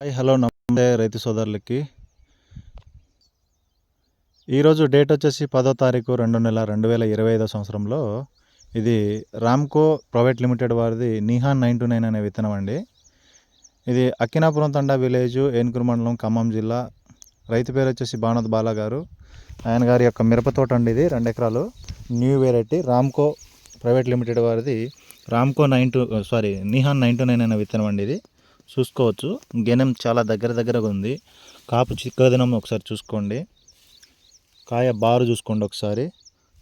Hi hello నమస్తే రైతు సోదరులకి. ఈరోజు డేట్ వచ్చేసి పదో తారీఖు రెండు నెల రెండు వేల ఇరవై ఐదో సంవత్సరంలో ఇది రామ్కో ప్రైవేట్ లిమిటెడ్ వారిది నిహాన్ నైన్ టు నైన్ అనే విత్తనం అండి. ఇది అక్కినాపురం తండా విలేజ్ ఏనుగురు మండలం ఖమ్మం జిల్లా. రైతు పేరు వచ్చేసి బానద్ బాలా గారు. ఆయన గారి యొక్క మిరప తోట అండి ఇది రెండు ఎకరాలు. New variety Ramco private limited వారిది. Ramco nine two sorry Nihan nine two nine అనే విత్తనం అండి ఇది. చూసుకోవచ్చు. గెనం చాలా దగ్గర దగ్గరగా ఉంది. కాపు చిక్కదనం ఒకసారి చూసుకోండి. కాయ బారు చూసుకోండి ఒకసారి.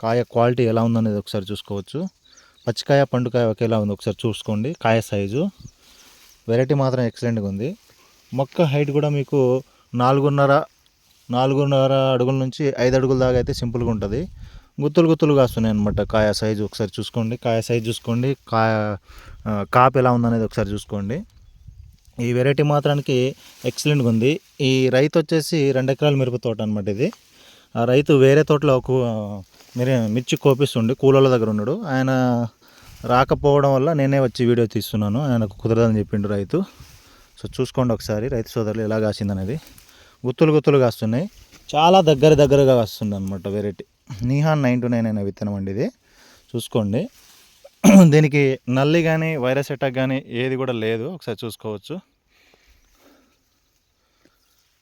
కాయ క్వాలిటీ ఎలా ఉందనేది ఒకసారి చూసుకోవచ్చు. పచ్చికాయ పండుకాయ ఒకేలా ఉంది ఒకసారి చూసుకోండి. కాయ సైజు. వెరైటీ మాత్రం ఎక్సలెంట్గా ఉంది. మొక్క హైట్ కూడా మీకు నాలుగున్నర నాలుగున్నర అడుగుల నుంచి ఐదు అడుగుల దాకా అయితే సింపుల్గా ఉంటుంది. గుత్తులు గుత్తులు కాస్తున్నాయి అనమాట కాయ సైజు. ఒకసారి చూసుకోండి. కాయ సైజు చూసుకోండి. కాయ కాపు ఎలా ఉందనేది ఒకసారి చూసుకోండి. ఈ వెరైటీ మాత్రానికి ఎక్సలెంట్గా ఉంది. ఈ రైతు వచ్చేసి రెండు ఎకరాల మిరప తోట అనమాట ఇది. ఆ రైతు వేరే తోటలో ఒక మిరి మిర్చి కోపిస్తుండే కూలోళ్ళ దగ్గర ఉన్నాడు. ఆయన రాకపోవడం వల్ల నేనే వచ్చి వీడియో తీస్తున్నాను. ఆయనకు కుదరదని చెప్పిండు రైతు. సో చూసుకోండి ఒకసారి. రైతు సోదరులు ఎలా కాసిందనేది గుత్తులు గుత్తులు కాస్తున్నాయి. చాలా దగ్గర దగ్గరగా వస్తుంది అనమాట variety Nihan nine two nine అనే విత్తనం అండి ఇది. చూసుకోండి. దీనికి నల్లి కానీ వైరస్ అటాక్ కానీ ఏది కూడా లేదు. ఒకసారి చూసుకోవచ్చు.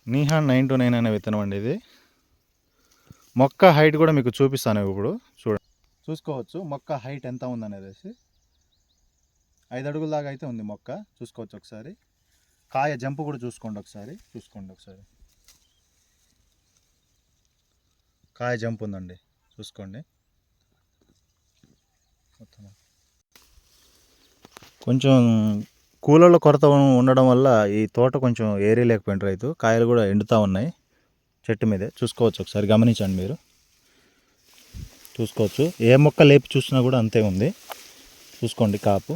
నీహాన్ నైన్ టు నైన్ అనే విత్తనం అండి ఇది. మొక్క హైట్ కూడా మీకు చూపిస్తాను ఇప్పుడు. చూడ చూసుకోవచ్చు. మొక్క హైట్ ఎంత ఉందనేది ఐదు అడుగుల దాకా అయితే ఉంది మొక్క. చూసుకోవచ్చు ఒకసారి. కాయ జంపు కూడా చూసుకోండి ఒకసారి. చూసుకోండి ఒకసారి. కాయ జంప్ ఉందండి. చూసుకోండి. మొత్తం కొంచెం కూలర్ల కొరత ఉండడం వల్ల ఈ తోట కొంచెం ఏరియా లేకపోయింది రైతు. కాయలు కూడా ఎండుతూ ఉన్నాయి చెట్టు మీదే. చూసుకోవచ్చు ఒకసారి గమనించండి మీరు. చూసుకోవచ్చు. ఏ మొక్క లేపి చూసినా కూడా అంతే ఉంది. చూసుకోండి కాపు.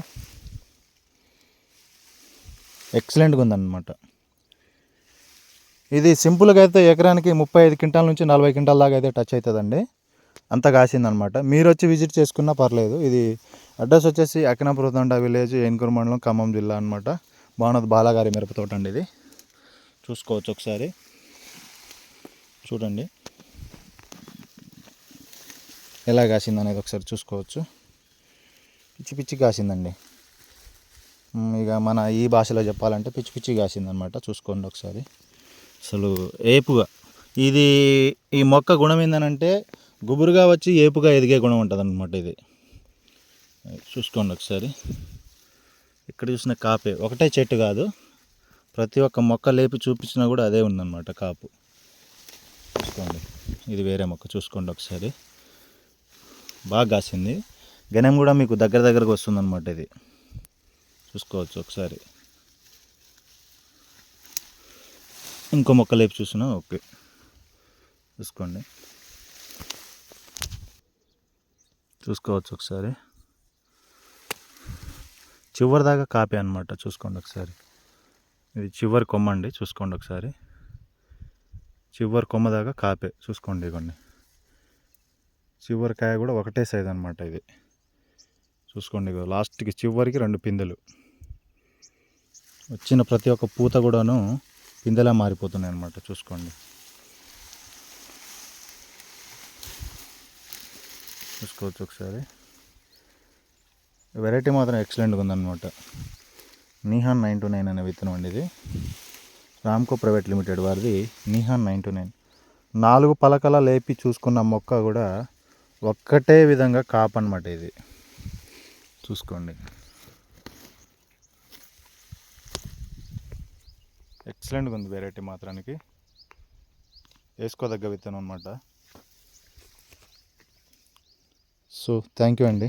ఎక్సలెంట్గా ఉందన్నమాట. ఇది సింపుల్గా అయితే ఎకరానికి ముప్పై ఐదు క్వింటాల నుంచి నలభై క్వింటాల దాకా అయితే టచ్ అవుతుందండి. అంత కాసిందనమాట. మీరు వచ్చి విజిట్ చేసుకున్నా పర్లేదు. ఇది అడ్రస్ వచ్చేసి అకినాపురతండ విలేజ్ ఏనుకూరు మండలం ఖమ్మం జిల్లా అనమాట బాగున్నది బాలాగారి మిరపతోట అండి ఇది. చూసుకోవచ్చు ఒకసారి. చూడండి. ఎలా కాసింది అనేది ఒకసారి చూసుకోవచ్చు. పిచ్చి పిచ్చి కాసిందండి. ఇక మన ఈ భాషలో చెప్పాలంటే పిచ్చి పిచ్చి కాసిందనమాట. చూసుకోండి ఒకసారి. అసలు ఏపుగా. ఇది ఈ మొక్క గుణం ఏంటంటే గుబురుగా వచ్చి ఏపుగా ఎదిగే గుణం ఉంటుంది అనమాట ఇది. చూసుకోండి ఒకసారి. ఇక్కడ చూసిన కాపే. ఒకటే చెట్టు కాదు. ప్రతి ఒక్క మొక్క లేపి చూపించినా కూడా అదే ఉందన్నమాట కాపు. చూసుకోండి. ఇది వేరే మొక్క. చూసుకోండి ఒకసారి. బాగా కాసింది. గనం కూడా మీకు దగ్గర దగ్గరకు వస్తుందన్నమాట ఇది. చూసుకోవచ్చు ఒకసారి. ఇంకో మొక్క లేపి చూసినా ఓకే. చూసుకోండి. చూసుకోవచ్చు ఒకసారి. చివరి దాకా కాపే అనమాట చూసుకోండి ఒకసారి. ఇది చివరి కొమ్మ అండి చూసుకోండి ఒకసారి. చివరి కొమ్మ దాకా కాపే చూసుకోండి ఇవ్వండి చివరి కాయ కూడా ఒకటే సైజ్ అనమాట ఇది. చూసుకోండి లాస్ట్కి చివరికి రెండు పిందెలు. వచ్చిన ప్రతి ఒక్క పూత కూడాను పిందెలా మారిపోతున్నాయి అనమాట చూసుకోండి. చూసుకోవచ్చు ఒకసారి. వెరైటీ మాత్రం ఎక్సలెంట్గా ఉందన్నమాట నీహాన్ నైన్ టూ నైన్ అనే విత్తనం అండి ఇది. రామ్కో ప్రైవేట్ లిమిటెడ్ వారిది. నీహాన్ నైన్ టూ నైన్ నాలుగు పలకల లేపి చూసుకున్న మొక్క కూడా ఒక్కటే విధంగా కాప్ అనమాట ఇది. చూసుకోండి. ఎక్సలెంట్గా ఉంది వెరైటీ మాత్రానికి. వేసుకోదగ్గ విత్తనం అనమాట సో థ్యాంక్ యూ అండి